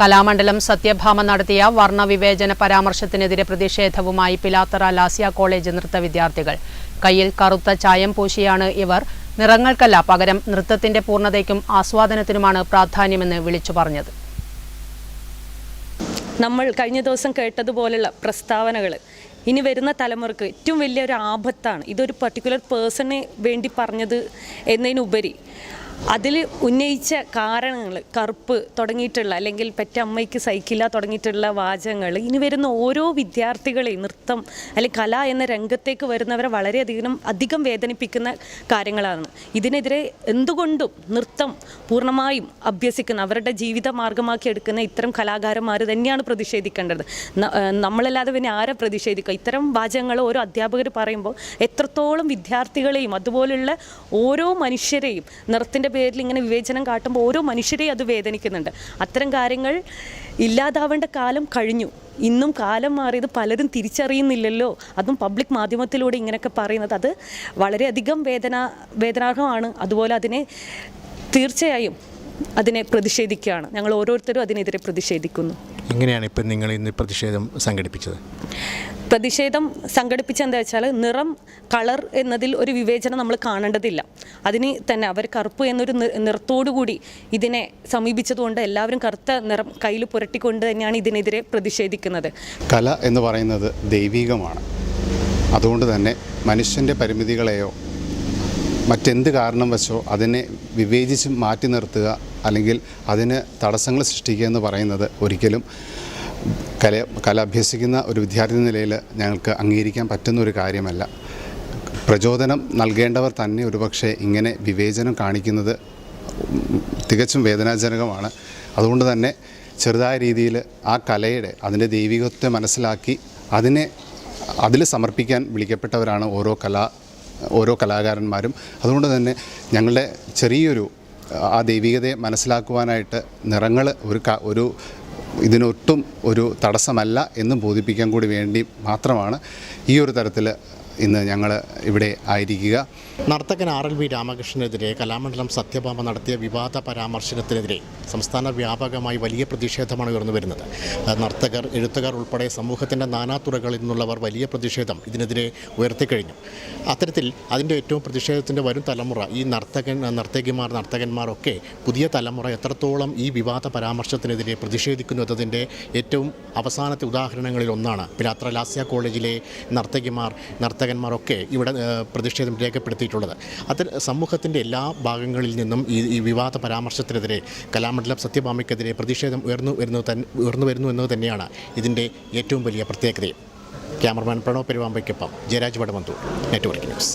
കലാമണ്ഡലം സത്യഭാമ നടത്തിയ വർണവിവേചന പരാമർശത്തിനെതിരെ പ്രതിഷേധവുമായി പിലാത്തറ ലാസിയ കോളേജ് നൃത്ത വിദ്യാർത്ഥികൾ. കയ്യിൽ കറുത്ത ചായം പൂശിയാണ് ഇവർ. നിറങ്ങൾക്കല്ല പകരം നൃത്തത്തിന്റെ പൂർണതയ്ക്കും ആസ്വാദനത്തിനുമാണ് പ്രാധാന്യമെന്ന് വിളിച്ചു പറഞ്ഞത്. നമ്മൾ കഴിഞ്ഞ ദിവസം കേട്ടതുപോലുള്ള പ്രസ്താവനകൾ ഇനി വരുന്ന തലമുറയ്ക്ക് ഏറ്റവും വലിയൊരു ആപത്താണ്. ഇതൊരു പർട്ടിക്കുലർ പേഴ്സണെ വേണ്ടി പറഞ്ഞത് എന്നതിനുപരി അതിൽ ഉന്നയിച്ച കാരണങ്ങൾ കറുപ്പ് തുടങ്ങിയിട്ടുള്ള അല്ലെങ്കിൽ പെറ്റമ്മയ്ക്ക് സഹിക്കില്ല തുടങ്ങിയിട്ടുള്ള വാചകങ്ങൾ ഇനി വരുന്ന ഓരോ വിദ്യാർത്ഥികളെ നൃത്തം അല്ലെങ്കിൽ കല എന്ന രംഗത്തേക്ക് വരുന്നവരെ വളരെയധികം അധികം വേദനിപ്പിക്കുന്ന കാര്യങ്ങളാണ്. ഇതിനെതിരെ എന്തുകൊണ്ടും നൃത്തം പൂർണമായും അഭ്യസിക്കുന്ന അവരുടെ ജീവിത മാർഗമാക്കി എടുക്കുന്ന ഇത്തരം കലാകാരന്മാർ തന്നെയാണ് പ്രതിഷേധിക്കേണ്ടത്. നമ്മളല്ലാതെ പിന്നെ ആരെ പ്രതിഷേധിക്കുക? ഇത്തരം വാചകങ്ങൾ ഓരോ അധ്യാപകർ പറയുമ്പോൾ എത്രത്തോളം വിദ്യാർത്ഥികളെയും അതുപോലുള്ള ഓരോ മനുഷ്യരെയും നിറത്തിന്റെ പേരിൽ ഇങ്ങനെ വിവേചനം കാട്ടുമ്പോൾ ഓരോ മനുഷ്യരെയും അത് വേദനിക്കുന്നുണ്ട്. അത്തരം കാര്യങ്ങൾ ഇല്ലാതാവേണ്ട കാലം കഴിഞ്ഞു. ഇന്നും കാലം മാറിയത് പലരും തിരിച്ചറിയുന്നില്ലല്ലോ. അതും പബ്ലിക് മാധ്യമത്തിലൂടെ ഇങ്ങനെയൊക്കെ പറയുന്നത്. അത് വളരെയധികം വേദന വേദനാർഹമാണ്. അതുപോലെ അതിനെ തീർച്ചയായും അതിനെ പ്രതിഷേധിക്കുകയാണ്. ഞങ്ങൾ ഓരോരുത്തരും അതിനെതിരെ പ്രതിഷേധിക്കുന്നു. എങ്ങനെയാണ് ഇപ്പം നിങ്ങൾ ഇന്ന് പ്രതിഷേധം സംഘടിപ്പിച്ചത്? പ്രതിഷേധം സംഘടിപ്പിച്ച എന്താ വെച്ചാൽ നിറം കളർ എന്നതിൽ ഒരു വിവേചനം നമ്മൾ കാണേണ്ടതില്ല. അതിന് തന്നെ അവർ കറുപ്പ് എന്നൊരു നിറത്തോടുകൂടി ഇതിനെ സമീപിച്ചതുകൊണ്ട് എല്ലാവരും കറുത്ത നിറം കയ്യിൽ പുരട്ടിക്കൊണ്ട് തന്നെയാണ് ഇതിനെതിരെ പ്രതിഷേധിക്കുന്നത്. കല എന്ന് പറയുന്നത് ദൈവികമാണ്. അതുകൊണ്ട് തന്നെ മനുഷ്യന്റെ പരിമിതികളെയോ മറ്റെന്ത് കാരണം വെച്ചോ അതിനെ വിവേചിച്ച് മാറ്റി നിർത്തുക അല്ലെങ്കിൽ അതിന് തടസ്സങ്ങൾ സൃഷ്ടിക്കുക എന്ന് പറയുന്നത് ഒരിക്കലും കല കല അഭ്യസിക്കുന്ന ഒരു വിദ്യാർത്ഥി നിലയിൽ ഞങ്ങൾക്ക് അംഗീകരിക്കാൻ പറ്റുന്ന ഒരു കാര്യമല്ല. പ്രചോദനം നൽകേണ്ടവർ തന്നെ ഒരുപക്ഷെ ഇങ്ങനെ വിവേചനം കാണിക്കുന്നത് തികച്ചും വേദനാജനകമാണ്. അതുകൊണ്ട് തന്നെ ചെറുതായ രീതിയിൽ ആ കലയുടെ അതിന്റെ ദൈവികത്വത്തെ മനസ്സിലാക്കി അതിനെ അതിൽ സമർപ്പിക്കാൻ വിളിക്കപ്പെട്ടവരാണ് ഓരോ കലാ ഓരോ കലാകാരന്മാരും. അതുകൊണ്ട് തന്നെ ഞങ്ങളുടെ ചെറിയൊരു ആ ദൈവികതയെ മനസ്സിലാക്കുവാനായിട്ട് നിറങ്ങൾ ഒരു ഒരു ഇതിനൊട്ടും ഒരു തടസ്സമല്ല എന്ന് ബോധിപ്പിക്കാൻ കൂടി വേണ്ടി മാത്രമാണ് ഈ ഒരു തരത്തിൽ ഇന്ന് ഞങ്ങൾ ഇവിടെ ആയിരിക്കുക. നർത്തകൻ ആർ എൽ വി രാമകൃഷ്ണനെതിരെ കലാമണ്ഡലം സത്യഭാമ നടത്തിയ വിവാദ പരാമർശനത്തിനെതിരെ സംസ്ഥാന വ്യാപകമായി വലിയ പ്രതിഷേധമാണ് ഉയർന്നു വരുന്നത്. നർത്തകർ എഴുത്തുകാർ ഉൾപ്പെടെ സമൂഹത്തിന്റെ നാനാതുറകളിൽ നിന്നുള്ളവർ വലിയ പ്രതിഷേധം ഇതിനെതിരെ ഉയർത്തിക്കഴിഞ്ഞു. അത്തരത്തിൽ അതിന്റെ ഏറ്റവും പ്രതിഷേധത്തിന്റെ വരും തലമുറ ഈ നർത്തകൻ നർത്തകിമാർ നർത്തകന്മാരൊക്കെ പുതിയ തലമുറ എത്രത്തോളം ഈ വിവാദ പരാമർശത്തിനെതിരെ പ്രതിഷേധിക്കുന്നു എന്നതിന്റെ ഏറ്റവും അവസാനത്തെ ഉദാഹരണങ്ങളിൽ ഒന്നാണ്. പിലാത്ര ലാസ്യ കോളേജിലെ നർത്തകിമാർ നർത്തകന്മാരൊക്കെ ഇവിടെ പ്രതിഷേധം രേഖപ്പെടുത്തിയിട്ടുള്ളത്. അത് സമൂഹത്തിന്റെ എല്ലാ ഭാഗങ്ങളിൽ നിന്നും ഈ ഈ വിവാദ പരാമർശത്തിനെതിരെ കലാമണ്ഡലം സത്യഭാമയ്ക്കെതിരെ പ്രതിഷേധം ഉയർന്നു വരുന്നു തന്നെ ഉയർന്നു വരുന്നു എന്നത് തന്നെയാണ് ഇതിന്റെ ഏറ്റവും വലിയ പ്രത്യേകതയും. ക്യാമറമാൻ പ്രണവ് പെരുവാമ്പയ്ക്കൊപ്പം ജയരാജ് വടമന്തൂർ നെറ്റ്വർക്ക് ന്യൂസ്.